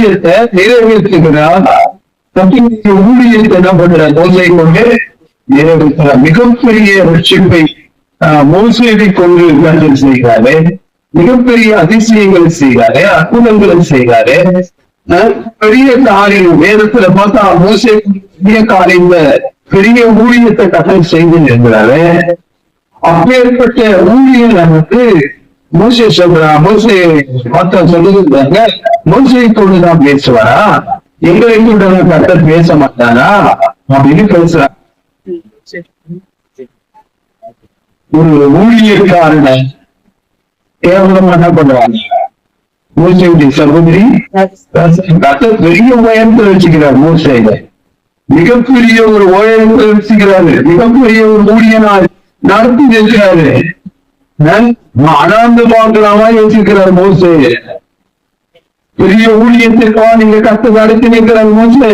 ஊழியத்தை நிறைவேற்றுகிறார் தன்னுடைய ஊழியத்தை என்ன பண்றார் மோசை கொண்டு நிறைவேற்றுகிறார் மிகப்பெரிய ரட்சிப்பை மோசடி கொண்டு கண்டல் செய்கிறாரு மிகப்பெரிய அதிசயங்கள் செய்கிறாரு அற்புதங்களை செய்கிறாரு பெரிய காரியம் வேதத்துல பார்த்தா மோசை பெரிய காரியம் பெரிய ஊழியத்தை கடன் செய்து இருக்கிறாரு அப்பேற்பட்ட ஊழியர் வந்து மோசே சொல்றா மோசே பார்த்தா சொல்லுகிறாங்க மோசை தான் பேசுவாரா? எங்க கொண்டு கத்தர் பேச மாட்டாரா? அப்படின்னு பேசுறாங்க ஒரு ஊழியக்காரனை கேவலம் என்ன பண்ணுவாங்க? மோசையுடைய சகோதரி கத்தர் பெரிய உயரத்தில் வச்சுக்கிறார் மோசையில. மிகப்பெரிய ஒரு உயரத்தை வச்சுக்கிறாரு. மிகப்பெரிய ஒரு ஊழியனா நடத்தி இருக்கிறாரு அனாந்து பார்க்கிற மாதிரி வச்சிருக்கிறார் மோசே பெரிய ஊழியத்திற்காக நீங்க கஷ்ட நடத்தி நிற்கிறார் மோசே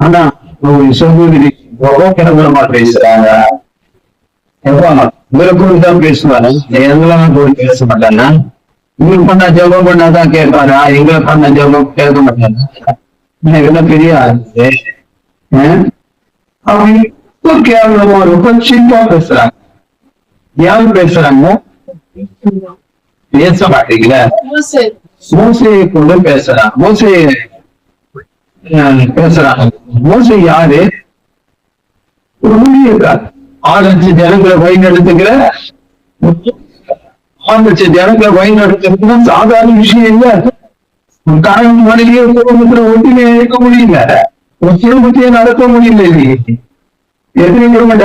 ஆனா ஒரு சகோதரி கிளம்பலமா பேசுறாங்க எப்பா இவரை கூட தான் பேசுவாரு எங்கெல்லாம் போய் பேச மாட்டானா இவங்க பண்ணா ஜெபம் பண்ணாதான் கேட்பாரா எங்களை பண்ண ஜெபம் கேட்க மாட்டாங்க இதெல்லாம் பெரிய ஆளு ஆஹ்? அவங்க ரொம்ப கேவலமா ரொம்ப சீப்பா பேசுறாங்க யார் பேசுறாங்க? பேச மாட்டீங்களா? மோசையை கொண்டு பேசுறான் மோசை பேசுறாங்க மோசை யாரு? ஒரு ஊழியக்கார் ஆறு லட்சம் ஜனங்களை வழி நடத்துகிற ஆறு ஜனங்களை வழி நடத்துறது சாதாரண விஷயம் இல்ல. கணவன் மனைவியே குடும்பத்துல ஒற்றுமையா இருக்க முடியல. ஒரு குடும்பத்தையே நடத்த முடியல. எத்தனை குடும்பம்